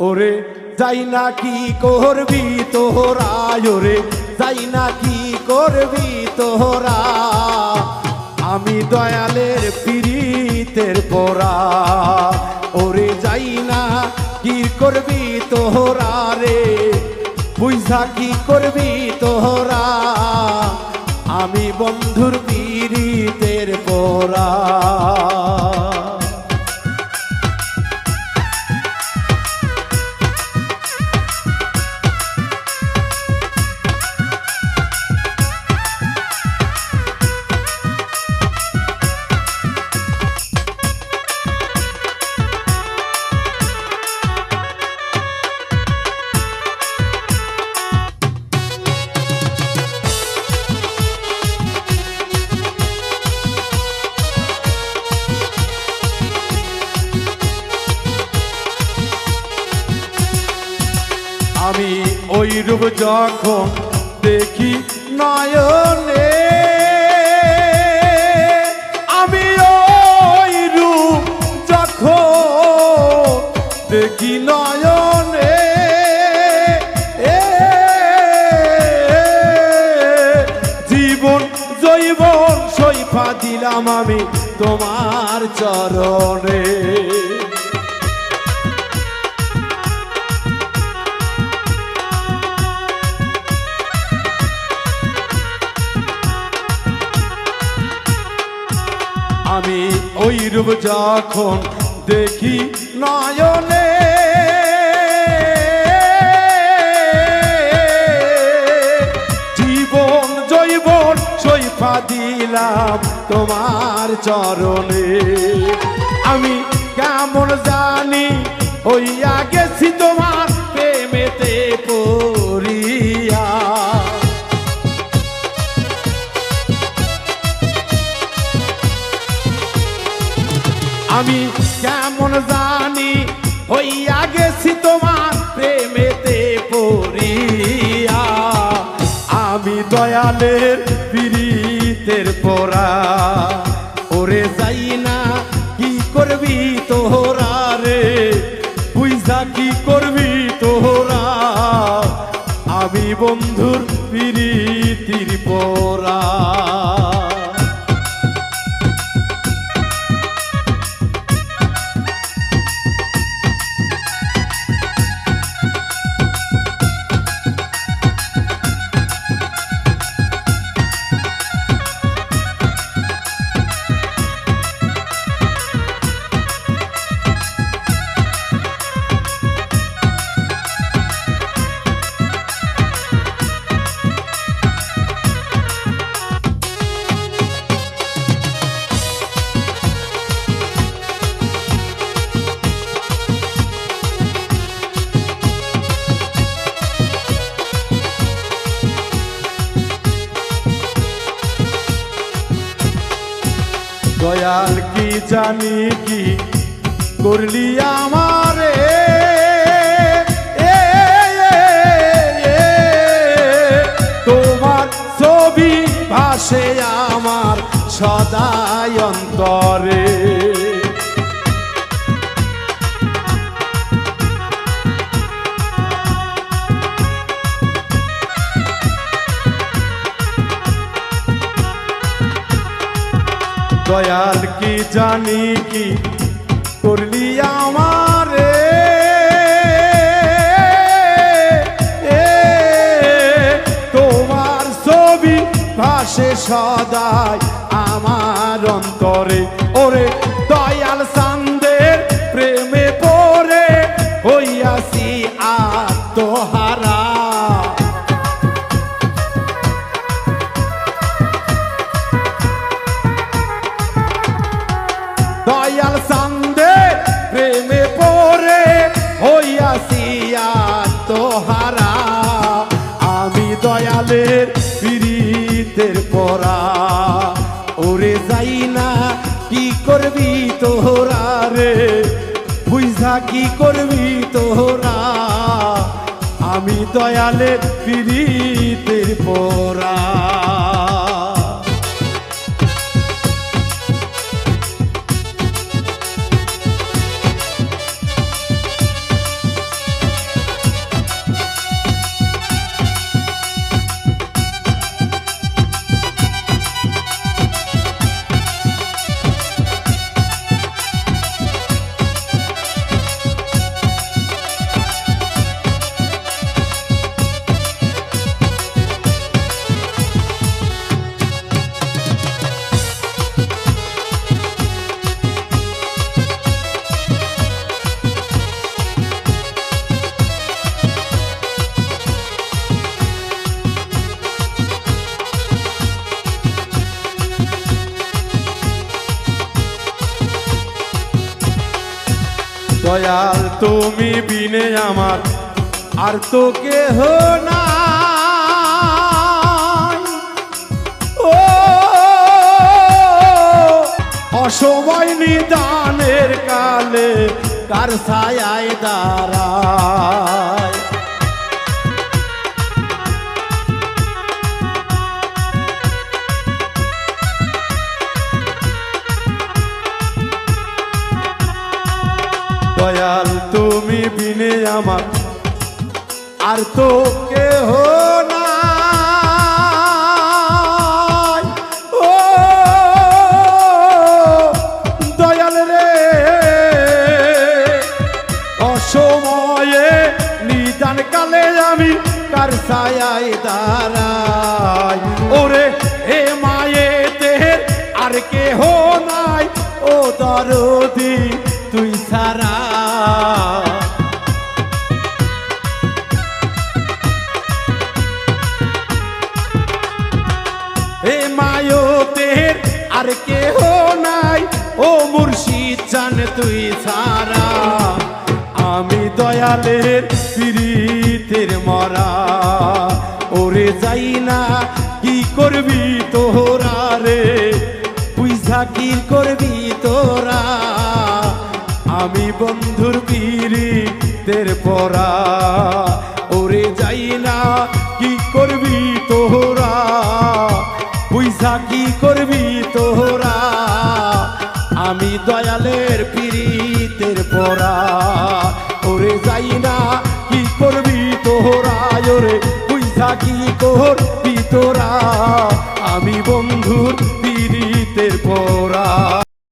ওরে, যাই না কি করবি তোহরা ওরে, যাই না কি করবি তোহরা আমি দয়ালের পীড়িতের পরা ওরে যাই না কি করবি তোহরা রে, বুঝা কি করবি তোহরা আমি বন্ধুর পীড়িতের পরা আমি ওই রূপ যখন দেখি নয়নে, আমি ওই রূপ যখন দেখি নয়নে জীবন জৈবন সৈফা দিলাম আমি তোমার চরণে। ওই রূপ যখন দেখি নয়নে, জীবন জৈবন সৈফা দিলাম তোমার চরণে। আমি কেমন জানি হইয়া গেছি তোমার আমি কেমন জানি হইয়া গেছি তোমার প্রেমেতে পড়িয়া। আমি দয়ালের পীড়িতের পরা। ওরে যাই না, কি করবি তোহরা রে? বুঝা কি করবি তোহরা? আমি বন্ধুর দয়াল কি জানি কি করলি আমারে? তোমার ছবি ভাসে আমার সদায় অন্তরে। দয়াল কি জানি কি করলি আমারে? তোমার ছবি ভাসে সদাই আমার অন্তরে। ওরে দয়ালের পীড়িতের পরা। ওরে যাই না, কি করবি তোরা রে? বুঝা কি করবি তোরা? আমি দয়ালের পীড়িতের পরা। দয়াল তুমি বিনে আমার আর তো কেহ না অসময় নিদানের কালে কার ছায় দাঁড়ায়। বিনে আমার আর তো কেহ। ও দয়াল রে, অসময়ে নিদান দাঁড়াই ওরে হে আর কেহ নাই ও দরদি, তুই সারা আর কেহ নাই। ও মুর্শিদ, জান তুই সারা। আমি দয়ালের পীড়িতের মরা। ওরে যাই না, কি করবি তোরা রে? পুইসা কি করবি তোরা। আমি বন্ধুর পীড়িতের পরা। ওরে যাই না, কি করবি তোরা? কি করবি তোরা? আমি দয়ালের পিরিতের পরা। ওরে যাই না, কি করবি তোরা? ওরে বুঝা কি করবি তোরা? আমি বন্ধুর পিরিতের পরা।